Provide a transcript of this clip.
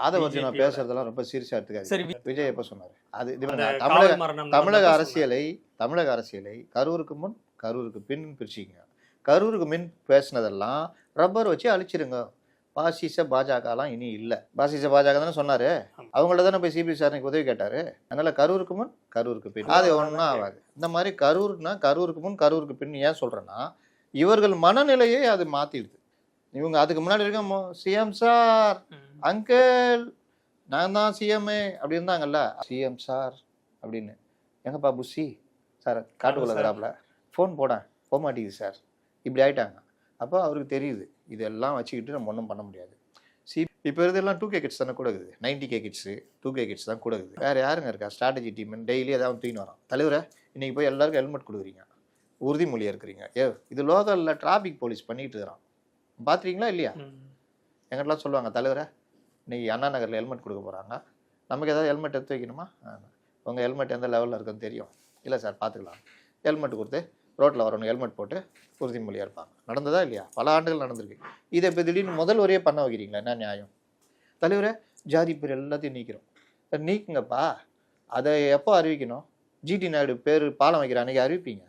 Aadhav Arjuna BJP யோட. பேசுறதெல்லாம் ரொம்ப சீரியஸா எடுத்துக்காது சரி வி- விஜய் எப்ப சொன்னாரு? அது தமிழக தமிழக அரசியலை தமிழக அரசியலை கரூருக்கு முன் கரூருக்கு பின் பிரிச்சிங்க கரூருக்கு முன் பேசினதெல்லாம் ரப்பர் வச்சு அழிச்சிருங்க. பாசிச பாஜகலாம் இனி இல்லை. பாசிச பாஜக தானே சொன்னாரு? ஆமா. அவங்கள்ட்ட தானே போய் சிபி சார் உதவி கேட்டாரு? அதனால கரூருக்கு முன் கரூருக்கு பின். அது ஒன்றும் ஆகாது. இந்த மாதிரி கரூர்னா கரூருக்கு முன் கரூருக்கு பின் ஏன் சொல்றேன்னா இவர்கள் மனநிலையை அது மாத்திடுது. இவங்க அதுக்கு முன்னாடி இருக்க சிஎம் சார். அங்கிள் நான் தான் சிஎம்ஏ அப்படி இருந்தாங்கல்ல சிஎம் சார் அப்படின்னு. எங்கப்பா புஷி சார் காட்டுக்குள்ள. இருக்கிறாப்புல ஃபோன் போடேன். போக மாட்டேங்குது சார் இப்படி ஆயிட்டாங்க. அப்போ அவருக்கு தெரியுது. இதெல்லாம் வச்சுக்கிட்டு நம்ம ஒன்றும் பண்ண முடியாது. சி இப்போ இதெல்லாம் டூ கே கிட்ஸ் தானே கூட இருக்குது. Ninety K kids two K kids தான் கூட இருக்குது. வேறு யாருங்க இருக்கா? ஸ்ட்ராட்டஜி டீம் டெய்லி ஏதாவது தூக்கின்னு வரோம் தலைவரை இன்னைக்கு போய் எல்லாருக்கும் ஹெல்மெட் கொடுக்குறீங்க. உறுதிமொழியாக இருக்கிறீங்க. ஏ இது லோக்கலில் டிராஃபிக் போலீஸ் பண்ணிட்டு இருக்கிறான். பார்த்துறீங்களா இல்லையா. எங்கிட்டலாம் சொல்லுவாங்க தலைவரை இன்னைக்கு அண்ணா நகரில் ஹெல்மெட் கொடுக்க போகிறாங்க நமக்கு ஏதாவது ஹெல்மெட் எடுத்து வைக்கணுமா? உங்கள் ஹெல்மெட் எந்த லெவலில் இருக்குன்னு தெரியும். இல்லை சார் பார்த்துக்கலாம் ஹெல்மெட் கொடுத்து ரோட்டில் வரணும் ஹெல்மெட் போட்டு உறுதிமொழியாக இருப்பாங்க. நடந்ததா இல்லையா? பல ஆண்டுகள் நடந்திருக்கு. இதை இப்போ திடீர்னு முதல் வரையே பண்ண வைக்கிறீங்களா? என்ன நியாயம்? தலைவரை ஜாதி பேர் எல்லாத்தையும் நீக்கிறோம். நீக்குங்கப்பா. அதை எப்போ அறிவிக்கணும்? ஜிடி நாயுடு பேர் பாலம் வைக்கிற அன்னைக்கு அறிவிப்பீங்க.